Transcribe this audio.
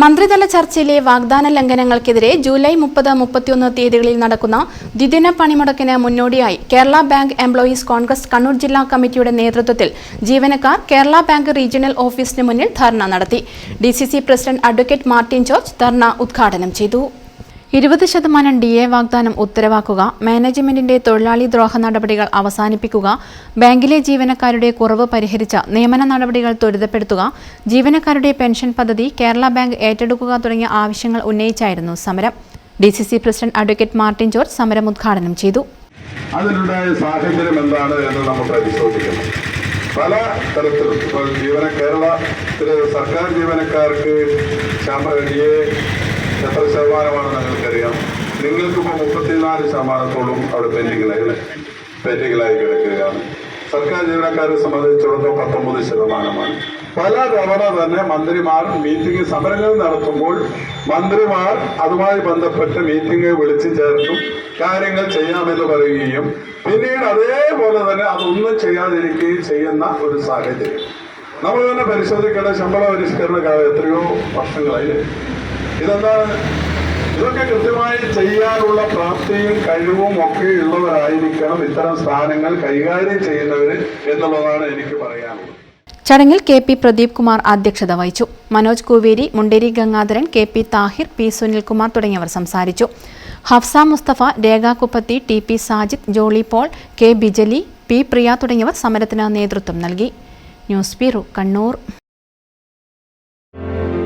മന്ത്രിതല ചർച്ചയിലെ വാഗ്ദാന ലംഘനങ്ങൾക്കെതിരെ ജൂലൈ മുപ്പത് മുപ്പത്തിയൊന്ന് തീയതികളിൽ നടക്കുന്ന ദ്വിദിന പണിമുടക്കിന് മുന്നോടിയായി Kerala bank employees Congress Kannur ജില്ലാ കമ്മിറ്റിയുടെ നേതൃത്വത്തിൽ ജീവനക്കാർ കേരള ബാങ്ക് റീജിയണൽ ഓഫീസിന് മുന്നിൽ ധർണ നടത്തി. D president advocate Martin George ധർണ ഉദ്ഘാടനം ചെയ്തു. ഇരുപത് ശതമാനം ഡി എ വാഗ്ദാനം ഉത്തരവാക്കുക മാനേജ്മെന്റിന്റെ തൊഴിലാളി ദ്രോഹ നടപടികൾ അവസാനിപ്പിക്കുക ബാങ്കിലെ ജീവനക്കാരുടെ കുറവ് പരിഹരിച്ച നിയമന നടപടികൾ ത്വരിതപ്പെടുത്തുക ജീവനക്കാരുടെ പെൻഷൻ പദ്ധതി കേരള ബാങ്ക് ഏറ്റെടുക്കുക തുടങ്ങിയ ആവശ്യങ്ങൾ ഉന്നയിച്ചായിരുന്നു സമരം. D C C president advocate Martin George സമരം ഉദ്ഘാടനം ചെയ്തു. അതിനുണ്ടായ സാഹചര്യം എന്താണ് എന്ന് നമ്മൾ പരിശോധിക്കണം. പല തരത്തിലും ഇപ്പോൾ ജീവന കേരളത്തിലെ സർക്കാർ ജീവനക്കാർക്ക് ഡി എ എത്ര ശതമാനമാണെന്ന് നിങ്ങൾക്കറിയാം? നിങ്ങൾക്കിപ്പോൾ മുപ്പത്തിനാല് ശതമാനത്തോളം അവിടെ പെൻഡിങ്ങിലായി പെൻഡിങ്ങിലായി കിടക്കുകയാണ്. സർക്കാർ ജീവനക്കാരെ സംബന്ധിച്ചിടത്തോളം പത്തൊമ്പത് ശതമാനമാണ്. പല തവണ തന്നെ മന്ത്രിമാർ മീറ്റിംഗ് സമരങ്ങൾ നടത്തുമ്പോൾ മന്ത്രിമാർ അതുമായി ബന്ധപ്പെട്ട് മീറ്റിംഗ് വിളിച്ചു ചേർത്തും കാര്യങ്ങൾ ചെയ്യാമെന്ന് പറയുകയും പിന്നീട് അതേപോലെ തന്നെ അതൊന്നും ചെയ്യാതിരിക്കുകയും ചെയ്യുന്ന ഒരു സാഹചര്യം. നമ്മൾ തന്നെ പരിശോധിക്കേണ്ട ശമ്പള പരിഷ്കരണ കാലം എത്രയോ വർഷങ്ങളായി ഇതെന്താണ് ഇതൊക്കെ കൃത്യമായി ചെയ്യാനുള്ള പ്രാപ്തിയും കഴിവും ഒക്കെ ഉള്ളവരായിരിക്കണം ഇത്തരം സ്ഥാനങ്ങൾ കൈകാര്യം ചെയ്യുന്നവർ എന്നുള്ളതാണ് എനിക്ക് പറയാനുള്ളത്. ചടങ്ങിൽ കെ പി പ്രദീപ് കുമാർ അധ്യക്ഷത വഹിച്ചു. Manoj Kooveri Munderi Gangadharan K P Thahir P Sunilkumar തുടങ്ങിയവർ സംസാരിച്ചു. Hafsa Musthafa Rekha Kuppathi T P Sajid Jolly Paul K Bijili P Priya തുടങ്ങിയവർ സമരത്തിന് നേതൃത്വം നൽകി. News bureau Kannur.